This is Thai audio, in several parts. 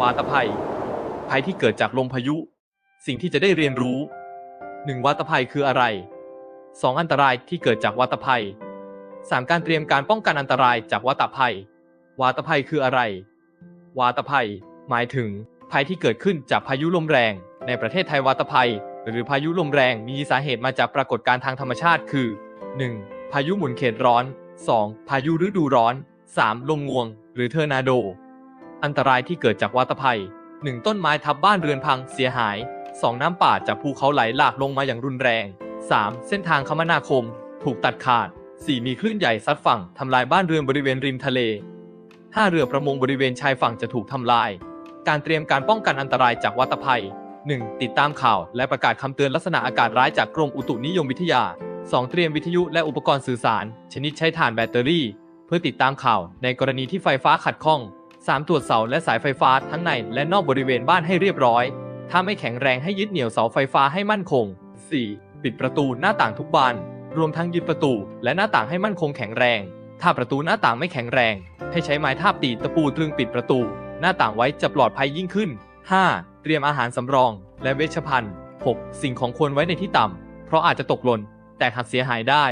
วาตภัย ภัยที่เกิดจากลมพายุ สิ่งที่จะได้เรียนรู้ 1. วาตภัยคืออะไร 2. อันตรายที่เกิดจากวาตภัย 3. การเตรียมการป้องกันอันตรายจากวาตภัย วาตภัยคืออะไร วาตภัย หมายถึง ภัยที่เกิดขึ้นจากพายุลมแรง ในประเทศไทยวาตภัย หรือพายุลมแรงมีสาเหตุมาจากปรากฏการณ์ทางธรรมชาติคือ 1. พายุหมุนเขตร้อน 2. พายุฤดูร้อน 3. ลมงวง หรือเทอร์นาโด อันตรายที่เกิดจากวาตภัย 1. ต้นไม้ทับบ้านเรือนพังเสียหาย 2. น้ำป่าจากภูเขาไหลหลากลงมาอย่างรุนแรง 3. เส้นทางคมนาคม ถูกตัดขาด 4. มีคลื่นใหญ่ซัดฝั่งทำลายบ้านเรือนบริเวณริมทะเล 5. เรือประมงบริเวณชายฝั่งจะถูกทำลาย การเตรียมการป้องกันอันตรายจากวัตภัย 1. ติดตามข่าวและประกาศคำเตือนลักษณะอากาศร้ายจากกรมอุตุนิยมวิทยา 2. เตรียมวิทยุและอุปกรณ์สื่อสาร ชนิดใช้ถ่านแบตเตอรี่ เพื่อติดตามข่าวในกรณีที่ไฟฟ้าขัดข้อง 3. ตรวจเสาและสายไฟฟ้าทั้งในและนอกบริเวณบ้านให้เรียบร้อย ถ้าไม่แข็งแรงให้ยึดเหนี่ยวเสาไฟฟ้าให้มั่นคง 4. ปิดประตูหน้าต่างทุกบาน รวมทั้งยึดประตูและหน้าต่างให้มั่นคงแข็งแรง ถ้าประตูหน้าต่างไม่แข็งแรง ให้ใช้ไม้ทาบตีตะปูตรึงปิดประตู หน้าต่างไว้จะปลอดภัยยิ่งขึ้น 5. เตรียมอาหารสำรอง และเวชภัณฑ์ 6. สิ่งของควรไว้ในที่ต่ำเพราะอาจจะตกหล่นแตกหักเสียหายได้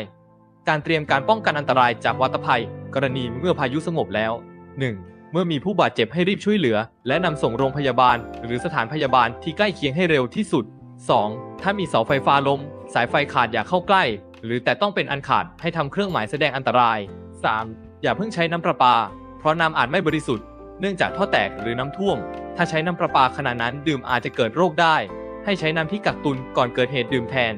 การเตรียมการป้องกันอันตรายจากวัตภัย กรณีเมื่อพายุสงบแล้ว 1. เมื่อมีผู้บาดเจ็บให้รีบช่วยเหลือ และนำส่งโรงพยาบาล หรือสถานพยาบาลที่ใกล้เคียงให้เร็วที่สุด 2. ถ้ามีเสาไฟฟ้าล้ม สายไฟขาดอย่าเข้าใกล้ หรือแต่ต้องเป็นอันขาดให้ทำเครื่องหมายแสดงอันตราย 3. อย่าเพิ่งใช้น้ำประปา เพราะน้ำอาจไม่บริสุทธิ์ เนื่องจากท่อแตกหรือน้ำท่วม ถ้าใช้น้ำประปาขนาดนั้นดื่มอาจจะเกิดโรคได้ ให้ใช้น้ำที่กักตุนก่อนเกิดเหตุดื่มแทน